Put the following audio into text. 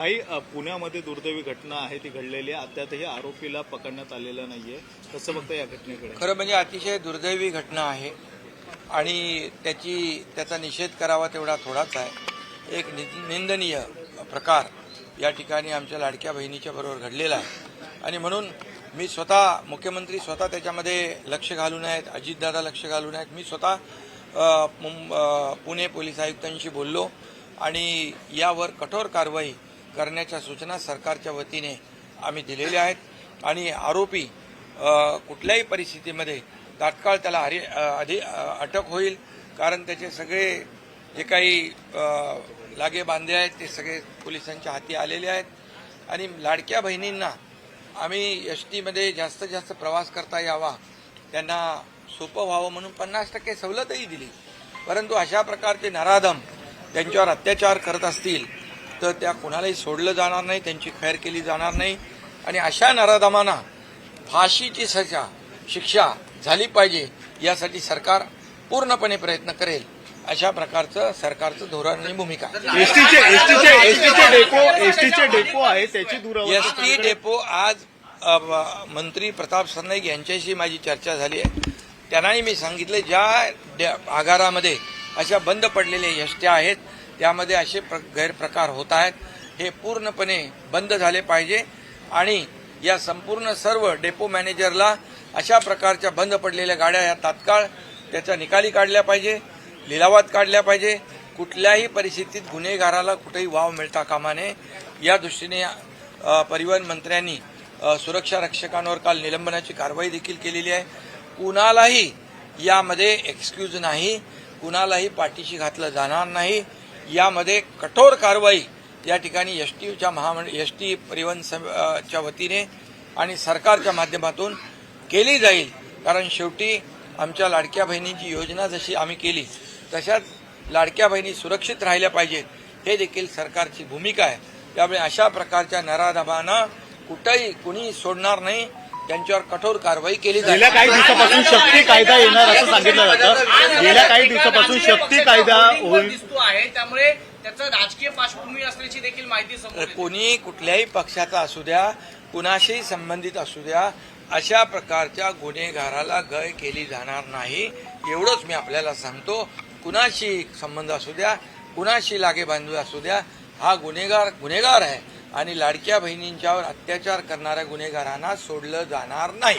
काही पुण्यामध्ये दुर्दैवी घटना आहे ती घडलेली आहे. अद्यापही आरोपीला पकडण्यात आलेलं नाहीये. कसं बघता या घटनेकडे? खरं म्हणजे अतिशय दुर्दैवी घटना आहे आणि त्याची त्याचा निषेध करावा तेवढा थोडाच आहे. एक नि- निंदनीय प्रकार या ठिकाणी आमच्या लाडक्या बहिणीच्या बरोबर घडलेला आहे. आणि म्हणून मी स्वतः मुख्यमंत्री स्वतः त्याच्यामध्ये लक्ष घालून आहेत अजितदादा लक्ष घालून आहेत. मी स्वतः मुं- पुणे पोलीस आयुक्तांशी बोललो आणि यावर कठोर कारवाई करण्याच्या सूचना सरकारच्या वतीने आम्ही दिलेल्या आहेत. आणि आरोपी कुठल्याही परिस्थितीमध्ये तात्काळ त्याला हरी आधी अटक होईल. कारण त्याचे सगळे जे काही लागे बांधे आहेत ते सगळे पोलिसांच्या हाती आलेले आहेत. आणि लाडक्या बहिणींना आम्ही एस टीमध्ये जास्तीत जास्त प्रवास करता यावा त्यांना सोपं व्हावं म्हणून पन्नास टक्के सवलतही दिली. परंतु अशा प्रकारचे नराधम त्यांच्यावर अत्याचार करत असतील तर त्या कुणालाही सोडलं जाणार नाही त्यांची खैर केली जाणार नाही. आणि अशा नराधमांना फाशीची सजा शिक्षा झाली पाहिजे यासाठी सरकार पूर्णपणे प्रयत्न करेल. अशा प्रकारचं सरकारचं धोरण आणि भूमिका. एसटीचे एसटीचे एसटीचे डेपो एसटीचे डेपो आहे त्याची एस दुरावस्था टी डेपो आज मंत्री प्रताप सरनाईक यांच्याशी माझी चर्चा झाली आहे. त्यांनाही मी सांगितले ज्या आगारामध्ये अशा बंद पडलेल्या एसट्या आहेत यामध्ये असे प्र गैरप्रकार होत आहेत. हे पूर्णपणे बंद झाले पाहिजे. आणि या संपूर्ण सर्व डेपो मॅनेजरला अशा प्रकारच्या बंद पडलेल्या गाड्या या तात्काळ त्याच्या निकाली काढल्या पाहिजे लिलावात काढल्या पाहिजे. कुठल्याही परिस्थितीत गुन्हेगाराला कुठेही वाव मिळता कामा नये. या दृष्टीने परिवहन मंत्र्यांनी सुरक्षा रक्षकांवर काल निलंबनाची कारवाई देखील केलेली आहे. कुणालाही यामध्ये एक्सक्यूज नाही. कुणालाही पाठीशी घातलं जाणार नाही. यामध्ये कठोर कारवाई या ठिकाणी एस टीच्या महामंडळ एस टी परिवहन च्या वतीने आणि सरकारच्या माध्यमातून केली जाईल. कारण शेवटी आमच्या लाडक्या बहिणींची योजना जशी आम्ही केली तशाच लाडक्या बहिणी सुरक्षित राहिल्या पाहिजेत. हे देखील सरकारची भूमिका आहे. त्यामुळे अशा प्रकारच्या नराधमांना कुठंही कुणी सोडणार नाही. त्यांच्यावर कठोर कारवाई केली जाईल. गेल्या काही दिवसापासून शक्ती कायदा येणार असं सांगितलं जातं. गेल्या काही दिवसापासून शक्ती कायदा होईल. आहे त्यामुळे त्याचं राजकीय पार्श्वभूमी असल्याची देखील माहिती समोर येते. कोणी कुठल्याही पक्षाचा असू द्या कुणाशी संबंधित असू द्या अशा प्रकारच्या गुन्हेगाराला गय केली जाणार नाही एवढंच मी आपल्याला सांगतो कुणाशी संबंध असू द्या कुणाशी लागे बांधू असू द्या हा गुन्हेगार गुन्हेगार आहे आणि लाडक्या बहिणींच्यावर अत्याचार करणाऱ्या गुन्हेगारांना सोडलं जाणार नाही